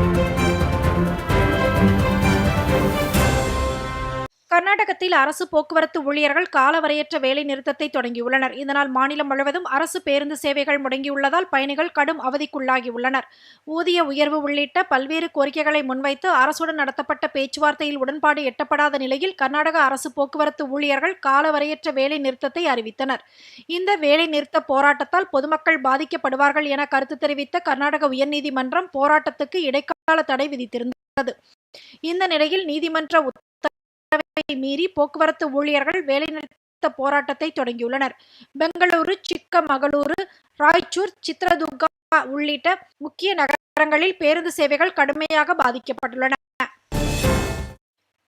Thank you. கர்நாடகத்தில் அரசு போக்குவரத்து ஊழியர்கள் காலவரையற்ற வேலை நிறுத்தத்தை தொடங்கியுள்ளனர். இதனால் மாநிலம் முழுவதும் அரசு பேருந்து சேவைகள் முடங்கியுள்ளதால் பயணிகள் கடும் அவதிக்குள்ளாகியுள்ளனர். ஊதிய உயர்வு உள்ளிட்ட பல்வேறு கோரிக்கைகளை முன்வைத்து அரசுடன் நடத்தப்பட்ட பேச்சுவார்த்தையில் உடன்பாடு எட்டப்படாத நிலையில் கர்நாடக அரசு போக்குவரத்து ஊழியர்கள் காலவரையற்ற வேலை நிறுத்தத்தை அறிவித்தனர். இந்த வேலை நிறுத்த போராட்டத்தால் பொதுமக்கள் பாதிக்கப்படுவார்கள் என கருத்து தெரிவித்த கர்நாடக உயர்நீதிமன்றம் போராட்டத்துக்கு இடைக்கால தடை விதித்திருந்தது. இந்த நிலையில் நீதிமன்ற உத்தரவை மீறி போக்குவரத்து ஊழியர்கள் வேலைநிறுத்த போராட்டத்தை தொடங்கியுள்ளனர். பெங்களூரு சிக்கமகளூரு ராய்ச்சூர் சித்ரதுர்கா உள்ளிட்ட முக்கிய நகரங்களில் பேருந்து சேவைகள் கடுமையாக பாதிக்கப்பட்டுள்ளன.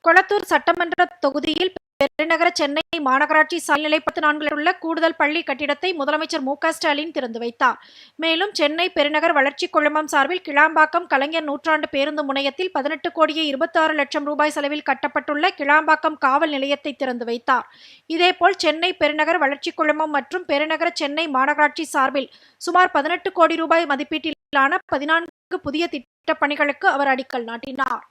கொளத்தூர் சட்டமன்ற தொகுதியில் பெருநகர சென்னை மாநகராட்சி சாலைநிலை பத்து நான்கில் உள்ள கூடுதல் பள்ளி கட்டிடத்தை முதலமைச்சர் மு ஸ்டாலின் திறந்து வைத்தார். மேலும் சென்னை பெருநகர் வளர்ச்சி குழுமம் சார்பில் கிளாம்பாக்கம் கலைஞர் நூற்றாண்டு பேருந்து முனையத்தில் பதினெட்டு கோடியே இருபத்தாறு லட்சம் ரூபாய் செலவில் கட்டப்பட்டுள்ள கிளாம்பாக்கம் காவல் நிலையத்தை திறந்து வைத்தார். இதேபோல் சென்னை பெருநகர் வளர்ச்சி குழுமம் மற்றும் பெருநகர சென்னை மாநகராட்சி சார்பில் சுமார் பதினெட்டு கோடி ரூபாய் மதிப்பீட்டிலான பதினான்கு புதிய திட்டப்பணிகளுக்கு அவர் அடிக்கல் நாட்டினார்.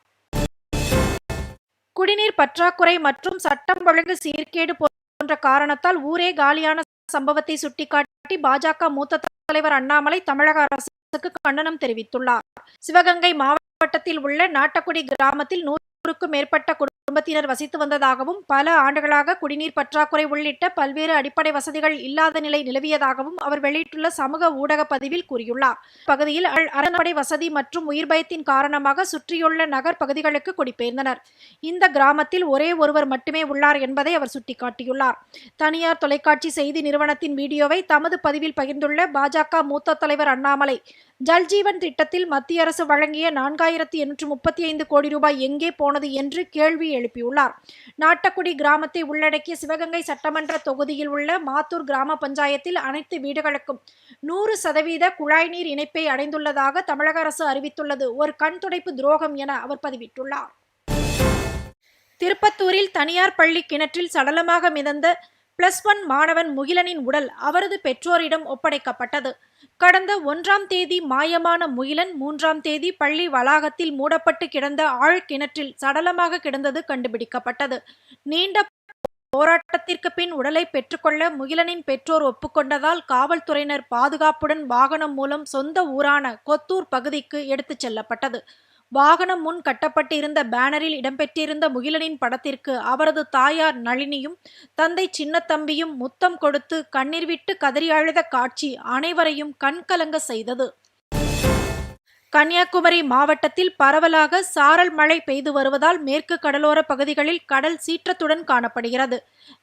குடிநீர் பற்றாக்குறை மற்றும் சட்டம் ஒழுங்கு சீர்கேடு போன்ற காரணத்தால் ஊரே காலியான சம்பவத்தை சுட்டிக்காட்டி பாஜக மூத்த தலைவர் அண்ணாமலை தமிழக அரசுக்கு கண்டனம் தெரிவித்துள்ளார். சிவகங்கை மாவட்டத்தில் உள்ள நாட்டக்குடி கிராமத்தில் நூற்றுக்கும் மேற்பட்ட குடும்பத்தினர் வசித்து வந்ததாகவும் பல ஆண்டுகளாக குடிநீர் பற்றாக்குறை உள்ளிட்ட பல்வேறு அடிப்படை வசதிகள் இல்லாத நிலை நிலவியதாகவும் அவர் வெளியிட்டுள்ள சமூக ஊடக பதிவில் கூறியுள்ளார். பகுதியில் அரணப்படை வசதி மற்றும் உயிர் பயத்தின் காரணமாக சுற்றியுள்ள நகர் பகுதிகளுக்கு குடிபெயர்ந்தனர். இந்த கிராமத்தில் ஒரே ஒருவர் மட்டுமே உள்ளார் என்பதை அவர் சுட்டிக்காட்டியுள்ளார். தனியார் தொலைக்காட்சி செய்தி நிறுவனத்தின் வீடியோவை தமது பதிவில் பகிர்ந்துள்ள பாஜக மூத்த தலைவர் அண்ணாமலை ஜல்ஜீவன் திட்டத்தில் மத்திய அரசு வழங்கிய நான்காயிரத்தி எண்ணூற்று முப்பத்தி ஐந்து கோடி ரூபாய் எங்கே போனது நடப்பது என்று கேள்வி எழுப்பியுள்ளார். நாட்டக்குடி கிராமத்தை உள்ளடக்கிய சிவகங்கை சட்டமன்ற தொகுதியில் உள்ள மாத்தூர் கிராம பஞ்சாயத்தில் அனைத்து வீடுகளுக்கும் நூறு சதவீத குழாய் நீர் இணைப்பை அடைந்துள்ளதாக தமிழக அரசு அறிவித்துள்ளது. ஒரு கண் துடைப்பு துரோகம் என அவர் பதிவிட்டுள்ளார். திருப்பத்தூரில் தனியார் பள்ளி கிணற்றில் சடலமாக மிதந்த பிளஸ் ஒன் மாணவன் முகிலனின் உடல் அவரது பெற்றோரிடம் ஒப்படைக்கப்பட்டது. கடந்த ஒன்றாம் தேதி மாயமான முகிலன் மூன்றாம் தேதி பள்ளி வளாகத்தில் மூடப்பட்டு கிடந்த ஆழ் கிணற்றில் சடலமாக கிடந்தது கண்டுபிடிக்கப்பட்டது. நீண்ட போராட்டத்திற்கு பின் உடலை பெற்றுக்கொள்ள முகிலனின் பெற்றோர் ஒப்புக்கொண்டதால் காவல்துறையினர் பாதுகாப்புடன் வாகனம் மூலம் சொந்த ஊரான கொத்தூர் பகுதிக்கு எடுத்துச் செல்லப்பட்டது. வாகனம் முன் கட்டப்பட்டிருந்த பேனரில் இடம்பெற்றிருந்த முகிலனின் படத்திற்கு அவரது தாயார் நளினியும் தந்தை சின்னத்தம்பியும் முத்தம் கொடுத்து கண்ணீர் விட்டு கதறி அழுத காட்சி அனைவரையும் கண்கலங்க செய்தது. கன்னியாகுமரி மாவட்டத்தில் பரவலாக சாரல் மழை பெய்து வருவதால் மேற்கு கடலோர பகுதிகளில் கடல் சீற்றத்துடன் காணப்படுகிறது.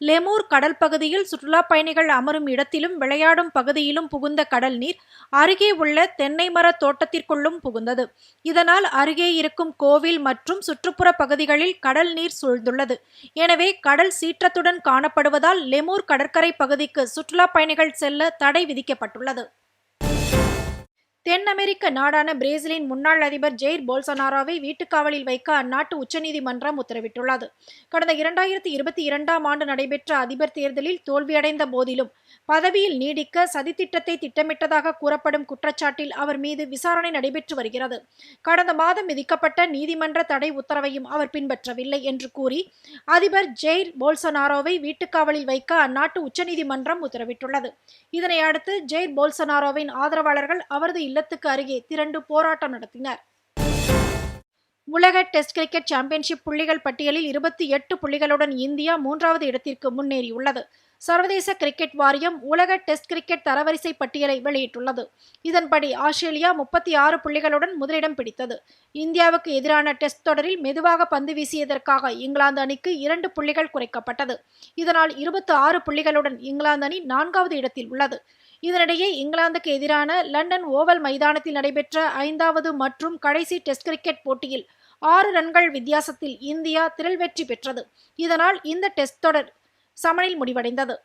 லெமூர் கடல் பகுதியில் சுற்றுலா பயணிகள் அமரும் இடத்திலும் விளையாடும் பகுதியிலும் புகுந்த கடல் நீர் அருகே உள்ள தென்னை மர தோட்டத்திற்குள்ளும் புகுந்தது. இதனால் அருகே இருக்கும் கோவில் மற்றும் சுற்றுப்புற பகுதிகளில் கடல் நீர் சூழ்ந்துள்ளது. எனவே கடல் சீற்றத்துடன் காணப்படுவதால் லெமூர் கடற்கரை பகுதிக்கு சுற்றுலா பயணிகள் செல்ல தடை விதிக்கப்பட்டுள்ளது. தென் அமெரிக்க நாடான பிரேசிலின் முன்னாள் அதிபர் ஜெயிர் போல்சனாரோவை வீட்டுக்காவலில் வைக்க அந்நாட்டு உச்சநீதிமன்றம் உத்தரவிட்டுள்ளது. கடந்த இரண்டாயிரத்தி இருபத்தி இரண்டாம் ஆண்டு நடைபெற்ற அதிபர் தேர்தலில் தோல்வியடைந்த போதிலும் பதவியில் நீடிக்க சதித்திட்டத்தை திட்டமிட்டதாக கூறப்படும் குற்றச்சாட்டில் அவர் மீது விசாரணை நடைபெற்று வருகிறது. கடந்த மாதம் விதிக்கப்பட்ட நீதிமன்ற தடை உத்தரவையும் அவர் பின்பற்றவில்லை என்று கூறி அதிபர் ஜெயிர் போல்சனாரோவை வீட்டுக்காவலில் வைக்க அந்நாட்டு உச்சநீதிமன்றம் உத்தரவிட்டுள்ளது. இதனை அடுத்து ஜெயிர் போல்சனாரோவின் ஆதரவாளர்கள் அவரது இல்லத்துக்கு அருகே திரண்டு போராட்டம் நடத்தினர். உலக டெஸ்ட் கிரிக்கெட் சாம்பியன்ஷிப் புள்ளிகள் பட்டியலில் இருபத்தி எட்டு புள்ளிகளுடன் இந்தியா மூன்றாவது இடத்திற்கு முன்னேறியுள்ளது. சர்வதேச கிரிக்கெட் வாரியம் உலக டெஸ்ட் கிரிக்கெட் தரவரிசை பட்டியலை வெளியிட்டுள்ளது. இதன்படி ஆஸ்திரேலியா முப்பத்தி ஆறு புள்ளிகளுடன் முதலிடம் பிடித்தது. இந்தியாவுக்கு எதிரான டெஸ்ட் தொடரில் மெதுவாக பந்து வீசியதற்காக இங்கிலாந்து அணிக்கு இரண்டு புள்ளிகள் குறைக்கப்பட்டது. இதனால் இருபத்தி ஆறு புள்ளிகளுடன் இங்கிலாந்து அணி நான்காவது இடத்தில் உள்ளது. இதனிடையே இங்கிலாந்துக்கு எதிரான லண்டன் ஓவல் மைதானத்தில் நடைபெற்ற ஐந்தாவது மற்றும் கடைசி டெஸ்ட் கிரிக்கெட் போட்டியில் ஆறு ரன்கள் வித்தியாசத்தில் இந்தியா திரள் வெற்றி பெற்றது. இதனால் இந்த டெஸ்ட் தொடர் சமனில் முடிவடைந்தது.